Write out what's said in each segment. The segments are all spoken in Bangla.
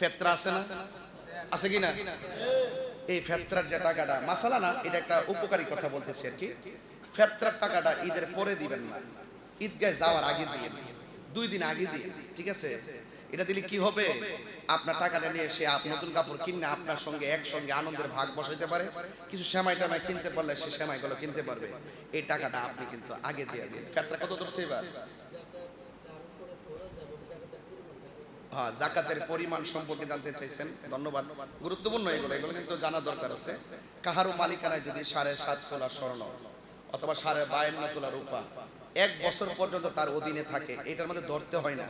ফেতরা আছে না? আছে কি না? এই ফেতরার যে টাকাটা, মাসালা না, এটা একটা উপকারী কথা বলতেছি আর কি। ফেতরার টাকাটা ঈদের পরে দিবেন না। ঈদগায় যাওয়ার আগে দিয়ে দুই দিন আগে দিয়ে ঠিক আছে? এটা দিলে কি হবে? আপনার টাকাটা নিয়ে সে নতুন কাপড় কিনে আপনার সঙ্গে, একসঙ্গে আনন্দের ভাগ বসাইতে পারে। কিছু সেমাই টামাই কিনতে পারলে সে সেমাইগুলো কিনতে পারবে। এই টাকাটা আপনি কিন্তু আগে দিয়ে দিন ফেতরা কত ধরছে এবার? হ্যাঁ জাকাতের পরিমাণ সম্পর্কে জানতে চাইছেন। ধন্যবাদ। গুরুত্বপূর্ণ এগুলো এগুলো কিন্তু জানা দরকার আছে। কাহারও মালিকানায় যদি সাড়ে সাত তোলা স্বর্ণ অথবা সাড়ে বায়ান্ন তোলা রূপা এক বছর পর্যন্ত তার অধীনে থাকে, এটার মধ্যে ধরতে হয় না।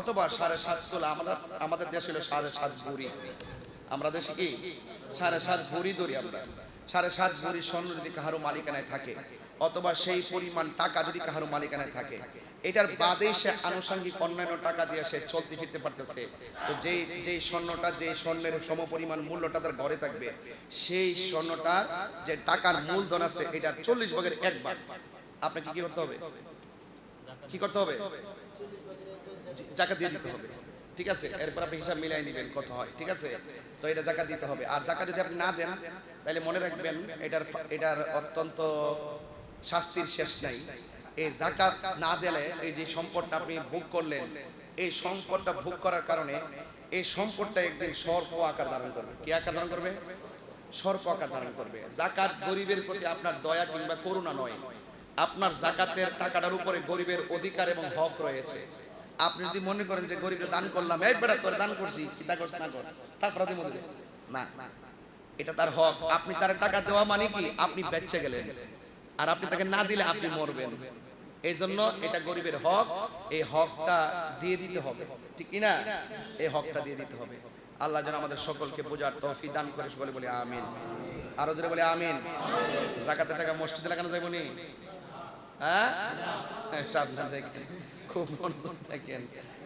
অথবা সাড়ে সাত তোলা আমরা, আমাদের দেশে হলো সাড়ে সাত ভরি আমরা দেশে কি? সাড়ে সাত ভরি ধরি আমরা। সাড়ে সাত ভরি স্বর্ণ যদি কাহারও মালিকানায় থাকে, অথবা সেই পরিমাণ টাকা যদি কাহারও মালিকানায় থাকে এটার বাদে সে আনুষঙ্গিক অন্যান্য টাকা দিয়ে সে চলতে ফিরতে পারতেছে। তো যেই যেই স্বর্ণটা যে স্বর্ণের সমপরিমাণ মূল্যটা তার ঘরে থাকবে। সেই স্বর্ণটা যে টাকার মূলধন আছে এটার চল্লিশ ভাগের এক ভাগ। আপনাকে কি করতে হবে? কি করতে হবে? জাকাত দিয়ে দিতে হবে। ঠিক আছে? এরপর আপনি হিসাব মিলাই নেবেন কত হয়। ঠিক আছে? তো এটা জাকাত দিতে হবে। আর জাকাত যদি আপনি না দেন তাহলে মনে রাখবেন এটার এটার অত্যন্ত শাস্তির শেষ নাই। এই জাকাত না দিলে এই যে সম্পদটা আপনি ভোগ করলেন, এই সম্পদটা ভোগ করার কারণে এই সম্পদটা একদিন সর্প আকার ধারণ করবে। কি আকার ধারণ করবে? সর্প আকার ধারণ করবে। জাকাত গরিবের প্রতি আপনার দয়া কিংবা করুণা নয়। আপনার জাকাতের টাকাটার উপরে গরিবের অধিকার এবং হক রয়েছে। আপনি যদি মনে করেন যে গরিবের দান করলাম, এই বেটা তোর দান করছি, চিন্তা করছ না করছ তারপর মনে না, এটা তার হক। আপনি তার টাকা দেওয়া মানে কি? আপনি বেচে গেলেন। আর আপনি তাকে না দিলে আপনি মরবেন। এই জন্য এটা গরিবের হক। এই হকটা দিয়ে দিতে হবে। ঠিক কি না এই হকটা দিয়ে দিতে হবে। আল্লাহ যেন আমাদের সকলকে বোঝার তৌফিক দান করে সকলে বলে আমিন। আরও জোরে বলে আমিন। জাকাতের টাকা মসজিদে লাগানো যাবে নি? হ্যাঁ? খুব মনোযোগ থাকেন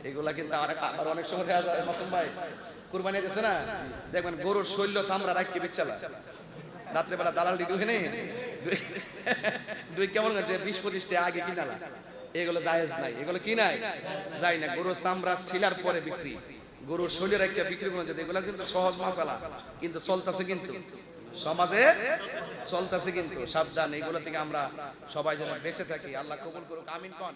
এগুলা কিন্তু আবার অনেক সময় দেখা যায়, মাসুম ভাই। কুরবানি দিতেছে না? দেখবেন গরুর শৈল্য চামড়া রাখি বেচালা। রাত্রেবেলা দালাল নেই দুই কেমন যে বিশ পঁচিশটা আগে কিনালা। এগুলো জায়েজ নাই। এগুলো কি নাই? যাই না। গরু চামড়া ছিলার পরে বিক্রি। গরু শরীর একটা বিক্রি করা যেতে এগুলো কিন্তু সহজ মশালা কিন্তু চলতেছে কিন্তু। সমাজে চলতেছে কিন্তু। সাবধান। এগুলো থেকে আমরা সবাই যেন বেঁচে থাকি। আল্লাহ কবুল করুক। আমিন কন।